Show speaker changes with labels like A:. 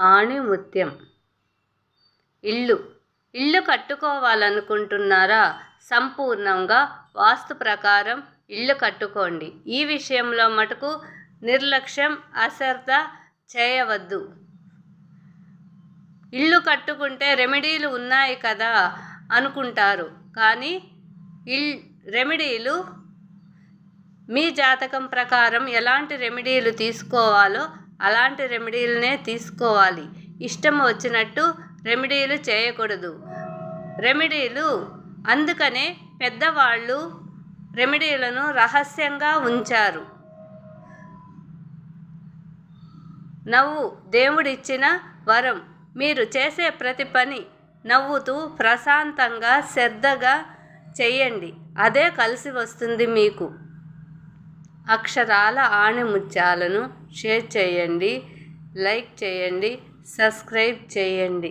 A: ఆణిముత్యం. ఇల్లు. ఇల్లు కట్టుకోవాలనుకుంటున్నారా? సంపూర్ణంగా వాస్తు ప్రకారం ఇల్లు కట్టుకోండి. ఈ విషయంలో మటుకు నిర్లక్ష్యం అశ్రద్ధ చేయవద్దు. ఇల్లు కట్టుకుంటే రెమెడీలు ఉన్నాయి కదా అనుకుంటారు. కానీ ఇల్ రెమెడీలు మీ జాతకం ప్రకారం ఎలాంటి రెమెడీలు తీసుకోవాలో అలాంటి రెమెడీలనే తీసుకోవాలి. ఇష్టం వచ్చినట్టు రెమెడీలు చేయకూడదు. రెమెడీలు అందుకనే పెద్దవాళ్ళు రెమెడీలను రహస్యంగా ఉంచారు. నవ్వు దేవుడిచ్చిన వరం. మీరు చేసే ప్రతి పని నవ్వుతూ ప్రశాంతంగా శ్రద్ధగా చేయండి అదే కలిసి వస్తుంది మీకు. అక్షరాల ఆణిముత్యాలను షేర్ చేయండి లైక్ చేయండి సబ్స్క్రైబ్ చేయండి.